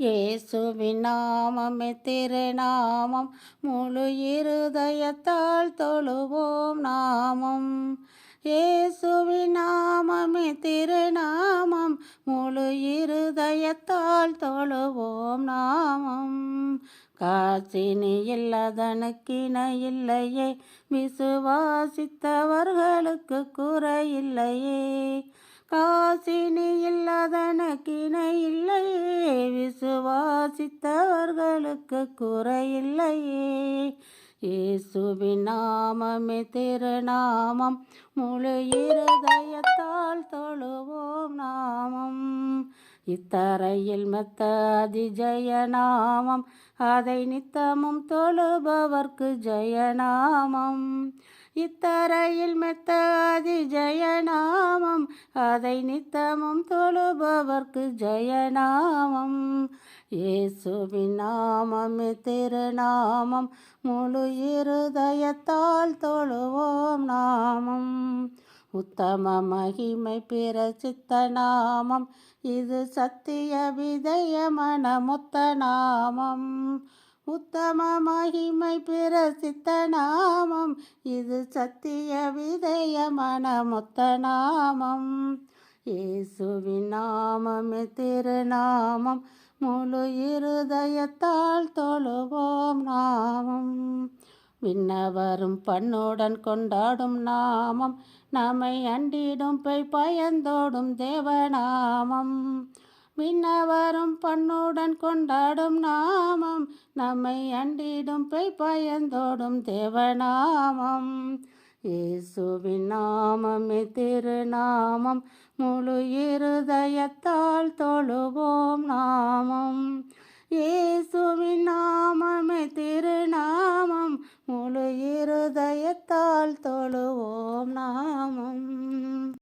இயேசுவின் நாமமே திருநாமம் முழு இருதயத்தால் தொழுவோம் நாமம். இயேசுவின் நாமமே திருநாமம் முழு இருதயத்தால் தொழுவோம் நாமம். காசினி இல்லதனுக்கிணை இல்லையே விசுவாசித்தவர்களுக்கு குறையில்லையே. காசினி இல்லதனக்கிணை இல்லையே விசுவாசித்தவர்களுக்கு குறையில்லையே இயேசுவின் நாமமே திருநாமம். முழு இருதயத்தால் தொழுவோம் நாமம். இத்தரையில் மெத்த அதிஜயநாமம் அதை நித்தமும் தொழுபவர்க்கு ஜெயநாமம். இத்தரையில் மெத்த அதிஜயநாமம் அதை நித்தமும் தொழுபவர்க்கு ஜெயநாமம். இயேசுவின் நாமமே திருநாமம் முழு இருதயத்தால் தொழுவோம் நாமம். உத்தம மகிமை பிரசித்த நாமம் இது சத்திய விதய மனமுத்த நாமம். உத்தம மகிமை பிரசித்த நாமம். இது சத்திய விதயமன முத்த நாமம். இயேசுவின் நாமமே திருநாமம். முழு இருதயத்தால் தொழுவோம் நாமம். விண்ணவரும் பண்ணுடன் கொண்டாடும் நாமம். நம்மை அண்டிடும் போய் பயந்தோடும் தேவநாமம் விண்ணவரும் பண்ணுடன் கொண்டாடும் நாமம் நம்மை அண்டிடும் பெய் பயந்தோடும் தேவநாமம். இயேசுவின் நாமமே திருநாமம் முழு இருதயத்தால் தொழுவோம் நாமம். இயேசுவின் நாமமே திருநாமம் முழு இருதயத்தால் தொழுவோம் நாமம்.